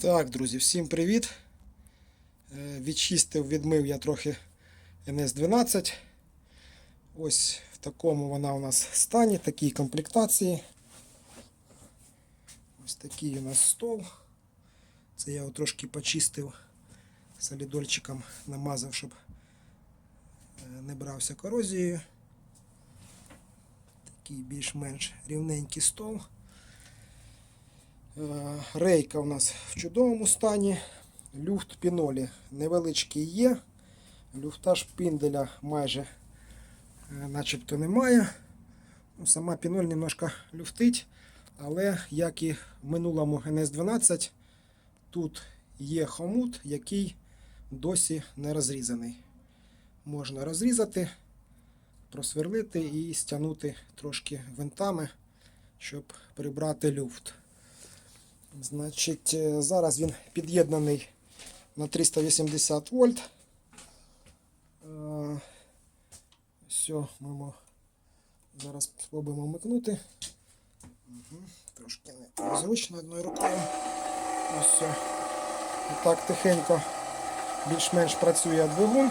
Так, друзі, всім привіт. Е, Відчистив, відмив я трохи NS12. Ось в такому вона у нас стані, такій комплектації. Ось такий у нас стол. Це я його трошки почистив солідольчиком, намазав, щоб е, не брався корозією. Такий більш-менш рівненький стол. Е, Рейка у нас в чудовому стані. Люфт пінолі невеличкий є. Люфта шпинделя майже е, начебто немає. Ну, Сама піноль немножко люфтить, але як і в минулому NS12, тут є хомут, який досі не розрізаний. Можна розрізати, просверлити і стягнути трошки винтами, щоб прибрати люфт. Значить, е, зараз він під'єднаний на 380 вольт. Е, Все, ми зараз спробуємо вмикнути. Угу. Трошки незручно одною рукою. Ось. І так тихенько більш-менш працює двигун.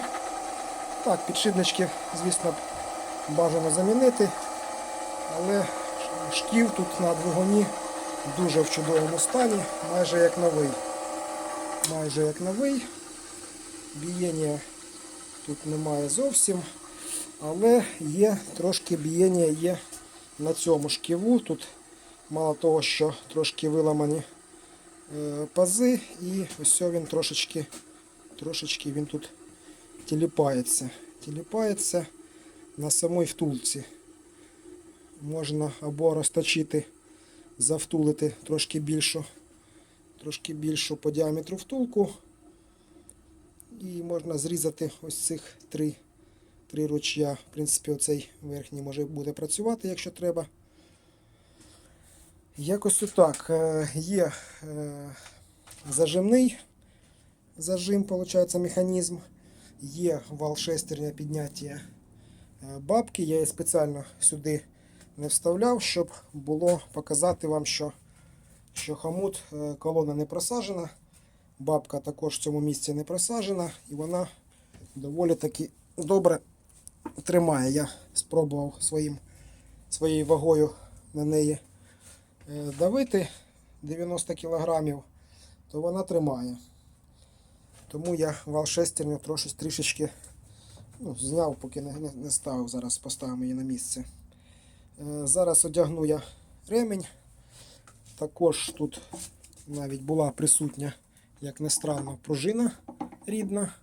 Так, підшипнички, звісно, бажано замінити, але шків тут на двигуні дуже в чудовому стані, майже як новий. Майже як новий. Бієння тут немає зовсім, але є трошки бієння є на цьому шківу. Тут мало того, що трошки виламані е, пази, і ось він трошечки, трошечки він тут тіліпається. Тіліпається на самій втулці. Можна або розточити завтулити трошки більшу, трошки більшу по діаметру втулку. І можна зрізати ось цих три, три ручя. В принципі, оцей верхній може буде працювати, якщо треба. Якось отак. Е, Є е, зажимний зажим, виходить, механізм. Є вал шестерня підняття е, бабки. Я її спеціально сюди не вставляв, щоб було показати вам, що, що хомут е, колона не просаджена. Бабка також в цьому місці не просаджена і вона доволі таки добре тримає. Я спробував своїм, своєю вагою на неї е, давити 90 кг, то вона тримає. Тому я вал шестерню трошки трішечки ну, зняв, поки не, не ставив. Зараз поставимо її на місце. Е, Зараз одягну я ремень. Також тут навіть була присутня, як не странно, пружина рідна,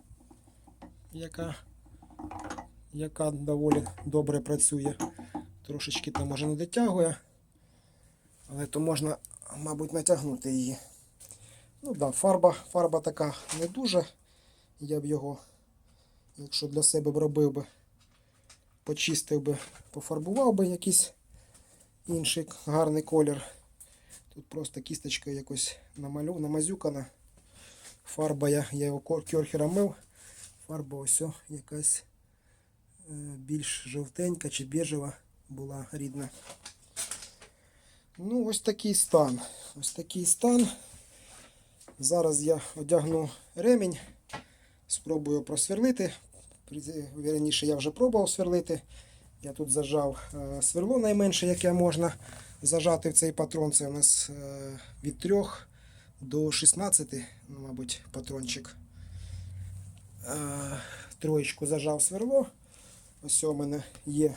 яка, яка доволі добре працює. Трошечки там може не дотягує, але то можна, мабуть, натягнути її. Ну да, фарба, фарба така не дуже. Я б його, якщо для себе б робив би, почистив би, пофарбував би якийсь інший гарний колір. Тут просто кісточка якось намалю, намазюкана. Фарба я, я його кьорхером мив. Фарба ось якась е, більш жовтенька чи біжева була рідна. Ну, ось такий стан. Ось такий стан. Зараз я одягну ремінь, спробую просверлити. Вірніше, я вже пробував сверлити. Я тут зажав е, сверло найменше, яке можна зажати в цей патрон. Це у нас е, від 3 до 16, ну, мабуть, патрончик. Е, Троєчку зажав сверло. Ось у мене є,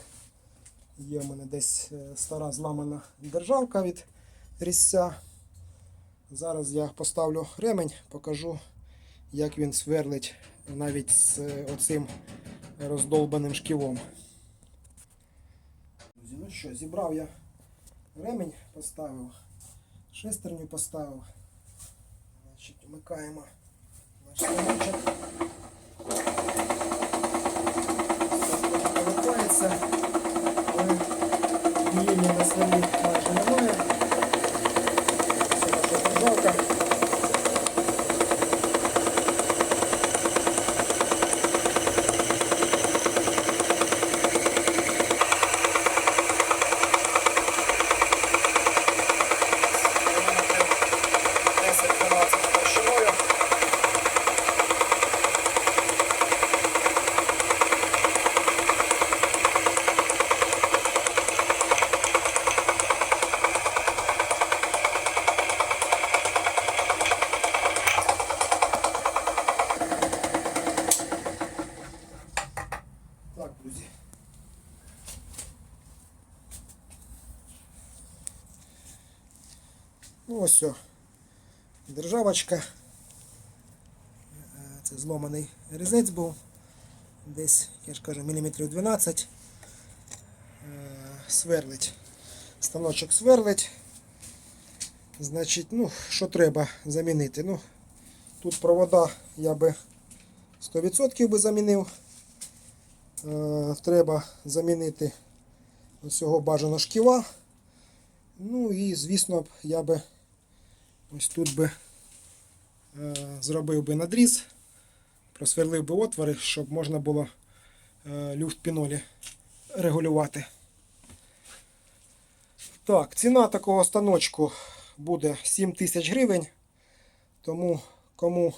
є у мене десь стара зламана державка від різця. Зараз я поставлю ремень, покажу, як він сверлить навіть з е, оцим роздолбаним шківом. Друзі, ну що, зібрав я ремень, поставив, шестерню поставив. Значить, вмикаємо наш ремончик. Повертається, але на сверлі майже немає. Це наша державка. Вона 10-12 ось о, державочка. Е, Це зломаний різець був. Десь, я ж кажу, міліметрів 12. Е, Сверлить. Станочок сверлить. Значить, ну, що треба замінити? Ну, тут провода я би 100% би замінив. Е, треба замінити цього бажано шківа. Ну і, звісно, я би ось тут би е, зробив би надріз, просверлив би отвори, щоб можна було е, люфт пінолі регулювати. Так, ціна такого станочку буде 7 тисяч гривень. Тому кому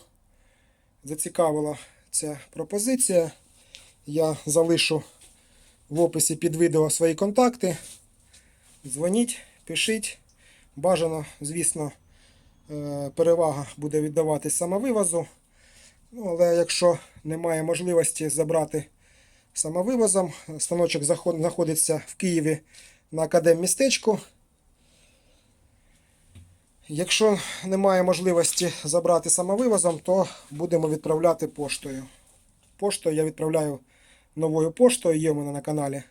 зацікавила ця пропозиція, я залишу в описі під відео свої контакти. Дзвоніть, пишіть. Бажано, звісно, перевага буде віддаватись самовивозу. Ну, але якщо немає можливості забрати самовивозом, станочок знаходиться в Києві на академмістечку. Якщо немає можливості забрати самовивозом, то будемо відправляти поштою. Поштою я відправляю новою поштою, є в мене на каналі,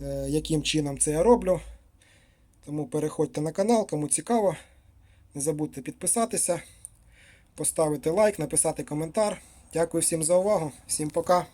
е, яким чином це я роблю. Тому переходьте на канал, кому цікаво. Не забудьте підписатися, поставити лайк, написати коментар. Дякую всім за увагу. Всім пока.